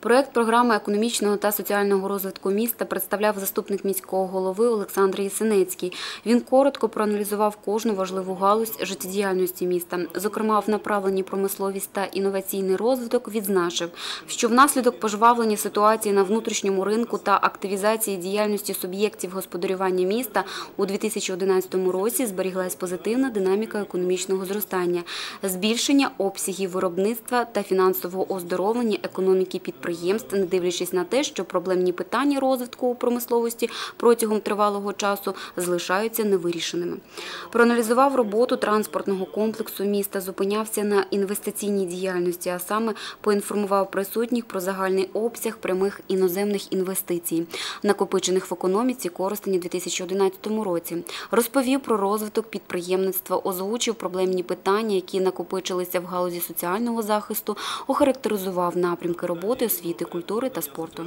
Проект програми економічного та соціального розвитку міста представляв заступник міського голови Олександр Єсенецький. Він коротко проаналізував кожну важливу галузь життєдіяльності міста. Зокрема, в направленні промисловість та інноваційний розвиток відзначив, що внаслідок пожвавлення ситуації на внутрішньому ринку та активізації діяльності суб'єктів господарювання міста у 2011 році зберіглась позитивна динаміка економічного зростання, збільшення обсягів виробництва та фінансового оздоровлення економіки підприємств, не дивлячись на те, що проблемні питання розвитку у промисловості протягом тривалого часу залишаються невирішеними. Проаналізував роботу транспортного комплексу міста, зупинявся на інвестиційній діяльності, а саме поінформував присутніх про загальний обсяг прямих іноземних інвестицій, накопичених в економіці Коростені у 2011 році. Розповів про розвиток підприємництва, озвучив проблемні питання, які накопичилися в галузі соціального захисту, охарактеризував напрямки роботи освіти, культури та спорту.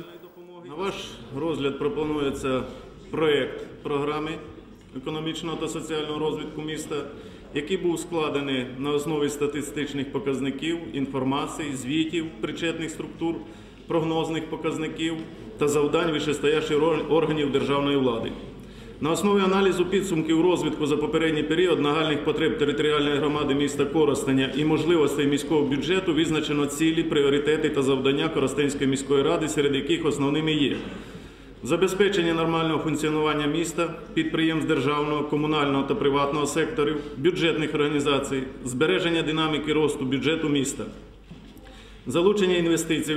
На ваш розгляд пропонується проєкт програми економічного та соціального розвитку міста, який був складений на основі статистичних показників, інформації, звітів причетних структур, прогнозних показників та завдань вищестоящих органів державної влади. На основі аналізу підсумків розвитку за попередній період нагальних потреб територіальної громади міста Коростеня і можливостей міського бюджету визначено цілі, пріоритети та завдання Коростенської міської ради, серед яких основними є забезпечення нормального функціонування міста, підприємств державного, комунального та приватного секторів, бюджетних організацій, збереження динаміки росту бюджету міста, залучення інвестицій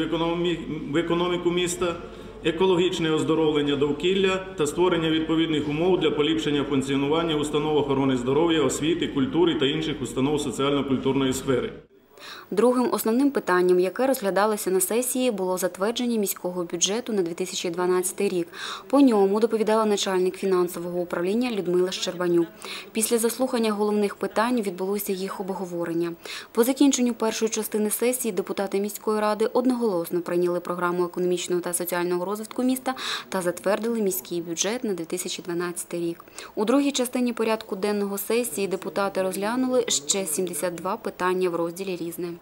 в економіку міста, екологічне оздоровлення довкілля та створення відповідних умов для поліпшення функціонування установ охорони здоров'я, освіти, культури та інших установ соціально-культурної сфери. Другим основним питанням, яке розглядалося на сесії, було затвердження міського бюджету на 2012 рік. По ньому доповідала начальник фінансового управління Людмила Щербанюк. Після заслухання головних питань відбулося їх обговорення. По закінченню першої частини сесії депутати міської ради одноголосно прийняли програму економічного та соціального розвитку міста та затвердили міський бюджет на 2012 рік. У другій частині порядку денного сесії депутати розглянули ще 72 питання в розділі різне.